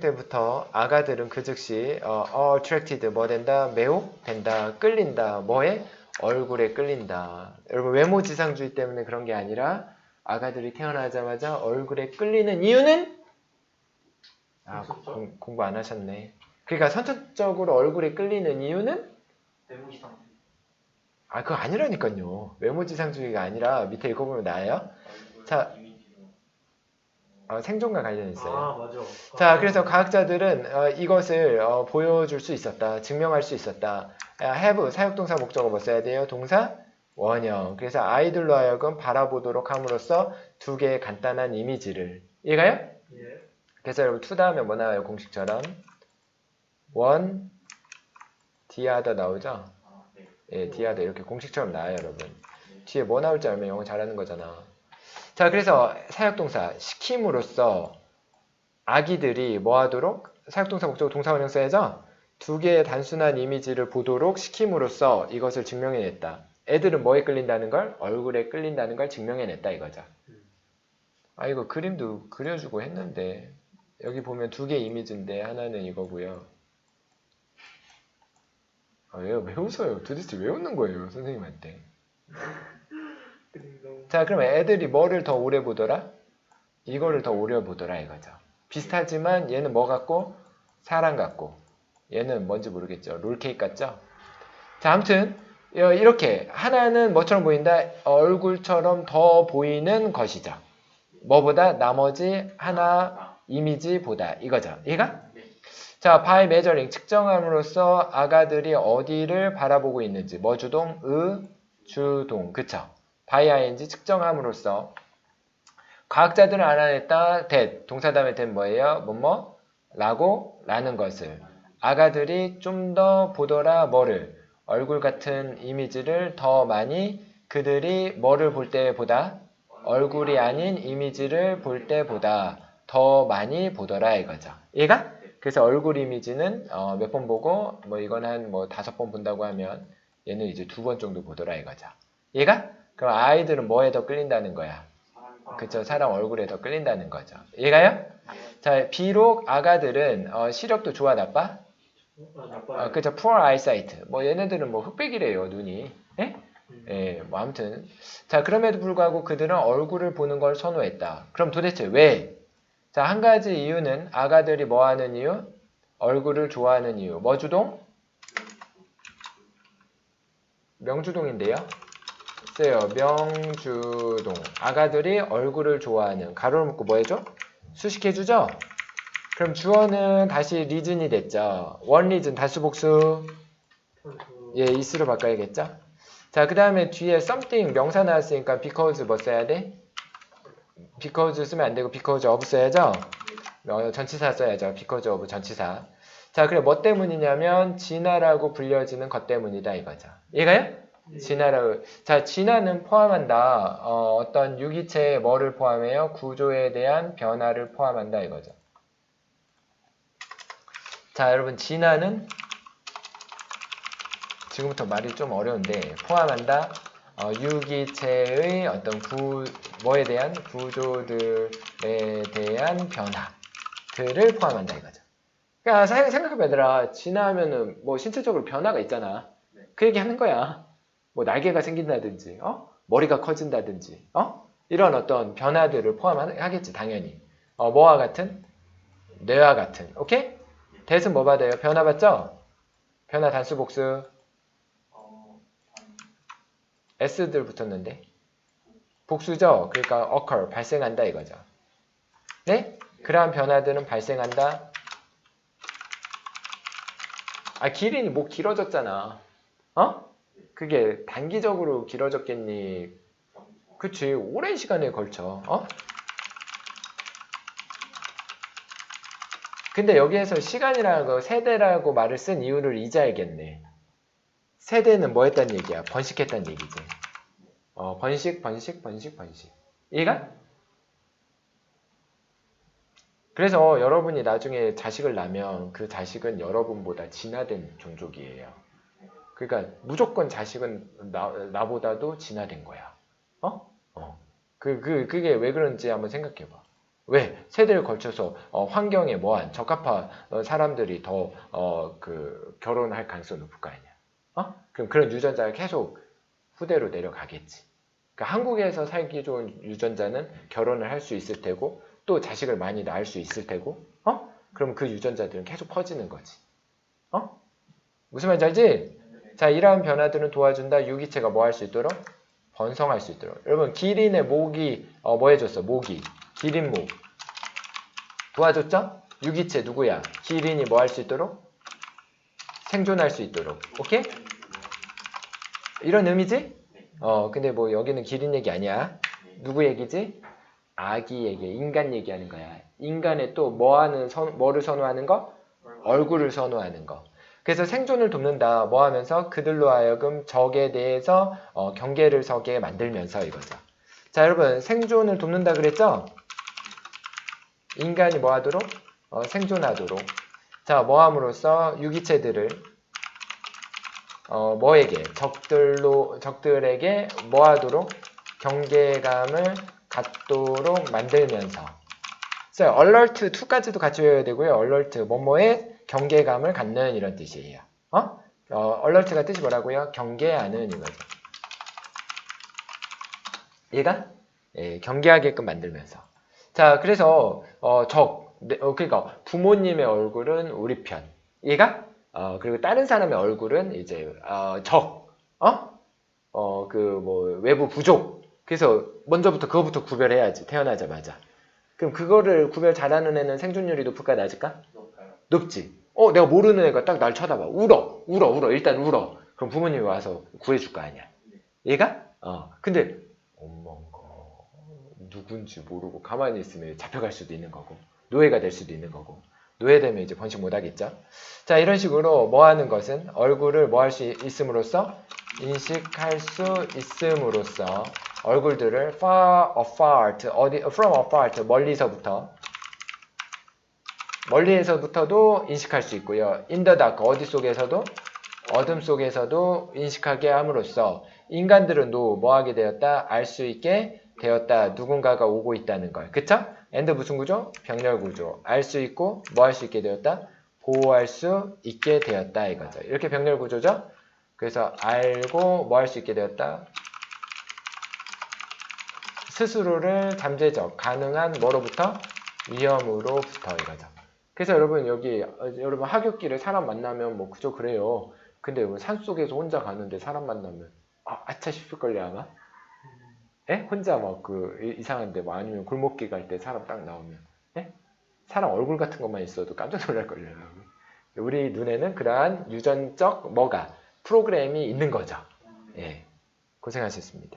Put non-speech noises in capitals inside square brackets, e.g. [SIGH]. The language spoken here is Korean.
때부터 아가들은 그 즉시 어, attracted 뭐 된다 매우 된다 끌린다 뭐에? 얼굴에 끌린다. 여러분 외모 지상주의 때문에 그런 게 아니라 아가들이 태어나자마자 얼굴에 끌리는 이유는? 아. 공, 공부 안 하셨네. 그러니까 선천적으로 얼굴에 끌리는 이유는? 외모 이상 아 그거 아니라니까요. 외모 지상주의가 아니라 밑에 읽어보면 나아요. 자. 어, 생존과 관련 있어요 아 맞아 자, 그래서 과학자들은 어, 이것을 어, 보여줄 수 있었다, 증명할 수 있었다. 야, have 사역동사 목적어 뭐 써야 돼요? 동사 원형. 그래서 아이들로 하여금 바라보도록 함으로써 두 개의 간단한 이미지를 이해가요? 예 그래서 여러분 to 다음에 뭐 나와요? 공식처럼 one, 디아다 나오죠? 아, 네. 예, 디아다 이렇게 공식처럼 나와요, 여러분. 뒤에 뭐 나올지 알면 영어 잘하는 거잖아. 자, 그래서 사역동사 시킴으로써 아기들이 뭐 하도록 사역동사 목적어 동사 원형 써야죠. 두 개의 단순한 이미지를 보도록 시킴으로써 이것을 증명해냈다. 애들은 뭐에 끌린다는 걸? 얼굴에 끌린다는 걸 증명해냈다 이거죠. 음. 아 이거 그림도 그려주고 했는데 여기 보면 두 개의 이미지인데 하나는 이거고요. 아, 얘가 왜 웃어요? 도대체 왜 웃는 거예요, 선생님한테? [LAUGHS] 자, 그럼 애들이 뭐를 더 오래 보더라? 이거를 더 오래 보더라 이거죠. 비슷하지만 얘는 뭐 같고? 사람 같고. 얘는 뭔지 모르겠죠. 롤케이크 같죠? 자, 아무튼 어, 이렇게 하나는 뭐처럼 보인다? 얼굴처럼 더 보이는 것이죠. 뭐보다 나머지 하나 이미지보다 이거죠. 얘가? 네. 자, by measuring 측정함으로써 아가들이 어디를 바라보고 있는지 뭐 주동? 의, 주동. 그쵸? Ing 측정함으로써 과학자들은 알아냈다. that 동사 다음에 that 뭐예요? 뭐뭐? 라고 라는 것을 아가들이 좀 더 보더라 뭐를 얼굴 같은 이미지를 더 많이 그들이 뭐를 볼 때보다 얼굴이 아닌 이미지를 볼 때보다 더 많이 보더라 이거죠. 얘가? 그래서 얼굴 이미지는 어, 몇 번 보고 뭐 이건 한 뭐 다섯 번 본다고 하면 얘는 이제 두 번 정도 보더라 이거죠. 얘가? 그럼 아이들은 뭐에 더 끌린다는 거야? 그쵸 사람 얼굴에 더 끌린다는 거죠. 얘가요? 자 비록 아가들은 어, 시력도 좋아 나빠? 어, 그쵸 poor eyesight. 뭐 얘네들은 뭐 흑백이래요 눈이. 예? 음. 예, 뭐 아무튼 자 그럼에도 불구하고 그들은 얼굴을 보는 걸 선호했다. 그럼 도대체 왜? 자 한 가지 이유는 아가들이 뭐 하는 이유? 얼굴을 좋아하는 이유. 뭐 주동? 명주동인데요. 써요. 명주동. 아가들이 얼굴을 좋아하는 가로를 묶고 뭐 해줘? 수식해주죠? 그럼 주어는 다시 리즌이 됐죠. 원 리즌 다수 복수. 예, is로 바꿔야겠죠? 자, 그 다음에 뒤에 something 명사 나왔으니까 because 뭐 써야 돼? because 쓰면 안 되고 because of 써야죠? 어, 전치사 써야죠. because of 전치사. 자, 그래 뭐 때문이냐면 진화라고 불려지는 것 때문이다 이거죠. 얘가요? 네. 진화라고. 자, 진화는 포함한다. 어, 떤 유기체의 뭐를 포함해요? 구조에 대한 변화를 포함한다 이거죠. 자, 여러분 진화는 지금부터 말이 좀 어려운데 포함한다. 어, 유기체의 어떤 구 뭐에 대한 구조들에 대한 변화들을 포함한다 이거죠. 그러니까 사- 생각해봐 얘들아 진화하면은 뭐 신체적으로 변화가 있잖아. 그 얘기 하는 거야. 뭐 날개가 생긴다든지, 어? 머리가 커진다든지, 어? 이런 어떤 변화들을 포함하겠지 당연히. 어, 뭐와 같은? 뇌와 같은. 오케이? 대신 뭐 받아요? 변화 받죠? 변화 단수 복수. 어, S들 붙었는데 복수죠. 그러니까 occur 발생한다 이거죠. 네? 그러한 변화들은 발생한다. 아 기린이 목 길어졌잖아. 어? 그게 단기적으로 길어졌겠니? 그치 오랜 시간에 걸쳐. 어? 근데 여기에서 시간이라고 세대라고 말을 쓴 이유를 알겠네. 세대는 뭐 했단 얘기야? 번식했단 얘기지. 어, 번식, 번식, 번식, 번식. 이해가? 그래서 여러분이 나중에 자식을 낳으면 그 자식은 여러분보다 진화된 종족이에요. 그러니까 무조건 자식은 나, 나보다도 진화된 거야. 어? 어. 그, 그, 그게 왜 그런지 한번 생각해 봐. 왜? 세대를 걸쳐서 어, 환경에 뭐한 적합한 어, 사람들이 더 어, 그 결혼할 가능성이 높을 거 아니야. 어? 그럼 그런 유전자가 계속 후대로 내려가겠지. 그러니까 한국에서 살기 좋은 유전자는 결혼을 할 수 있을 테고 또 자식을 많이 낳을 수 있을 테고 어? 그럼 그 유전자들은 계속 퍼지는 거지. 어? 무슨 말인지 알지? 자, 이러한 변화들은 도와준다. 유기체가 뭐 할 수 있도록? 번성할 수 있도록. 여러분, 기린의 목이, 어, 뭐 해줬어? 모기. 기린목. 도와줬죠? 유기체 누구야? 기린이 뭐 할 수 있도록? 생존할 수 있도록. 오케이? 이런 의미지? 어, 근데 뭐 여기는 기린 얘기 아니야. 누구 얘기지? 아기 얘기, 인간 얘기하는 거야. 인간의 또 뭐 하는, 선, 뭐를 선호하는 거? 얼굴을 선호하는 거. 그래서 생존을 돕는다. 뭐 하면서 그들로 하여금 적에 대해서 어, 경계를 서게 만들면서 이거죠. 자, 여러분 생존을 돕는다 그랬죠? 인간이 뭐 하도록? 어, 생존하도록. 자, 뭐 함으로써 유기체들을 어, 뭐에게? 적들로, 적들에게 뭐 하도록? 경계감을 갖도록 만들면서. 자, alert 2까지도 같이 외워야 되고요. alert, 뭐뭐에 경계감을 갖는 이런 뜻이에요. 어? 어, alert가 뜻이 뭐라고요? 경계하는 이거죠. 얘가? 예, 경계하게끔 만들면서. 자, 그래서, 어, 적, 네, 어, 그러니까 부모님의 얼굴은 우리 편. 얘가? 어, 그리고 다른 사람의 얼굴은 이제, 어, 적. 어? 어, 그, 뭐, 외부 부족. 그래서 먼저부터 그거부터 구별해야지. 태어나자마자. 그럼 그거를 구별 잘하는 애는 생존율이 높을까, 낮을까? 높지. 어, 내가 모르는 애가 딱 날 쳐다봐. 울어. 울어, 울어. 일단 울어. 그럼 부모님이 와서 구해줄 거 아니야. 얘가? 어. 근데, 엄마가 누군지 모르고 가만히 있으면 잡혀갈 수도 있는 거고, 노예가 될 수도 있는 거고, 노예되면 이제 번식 못 하겠죠? 자, 이런 식으로 뭐 하는 것은 얼굴을 뭐 할 수 있음으로써 인식할 수 있음으로써 얼굴들을 far apart, 어디, from apart, 멀리서부터 멀리에서부터도 인식할 수 있고요. dark, 어디 속에서도 어둠 속에서도 인식하게 함으로써 인간들은 뭐 하게 되었다? 알 수 있게 되었다. 누군가가 오고 있다는 걸. 그쵸? and 무슨 구조? 병렬 구조. 알 수 있고 뭐 할 수 있게 되었다? 보호할 수 있게 되었다 이거죠. 이렇게 병렬 구조죠? 그래서 알고 뭐 할 수 있게 되었다? 스스로를 잠재적 가능한 뭐로부터? 위험으로부터 이거죠. 그래서 여러분 여기 어, 여러분 하굣길에 사람 만나면 뭐 그저 그래요. 근데 여러분 산 속에서 혼자 가는데 사람 만나면 아, 아차 싶을걸요 아마? 에? 혼자 막 그 이상한데 뭐 아니면 골목길 갈 때 사람 딱 나오면 에? 사람 얼굴 같은 것만 있어도 깜짝 놀랄걸요 우리 눈에는 그러한 유전적 뭐가 프로그램이 있는 거죠. 예. 고생하셨습니다.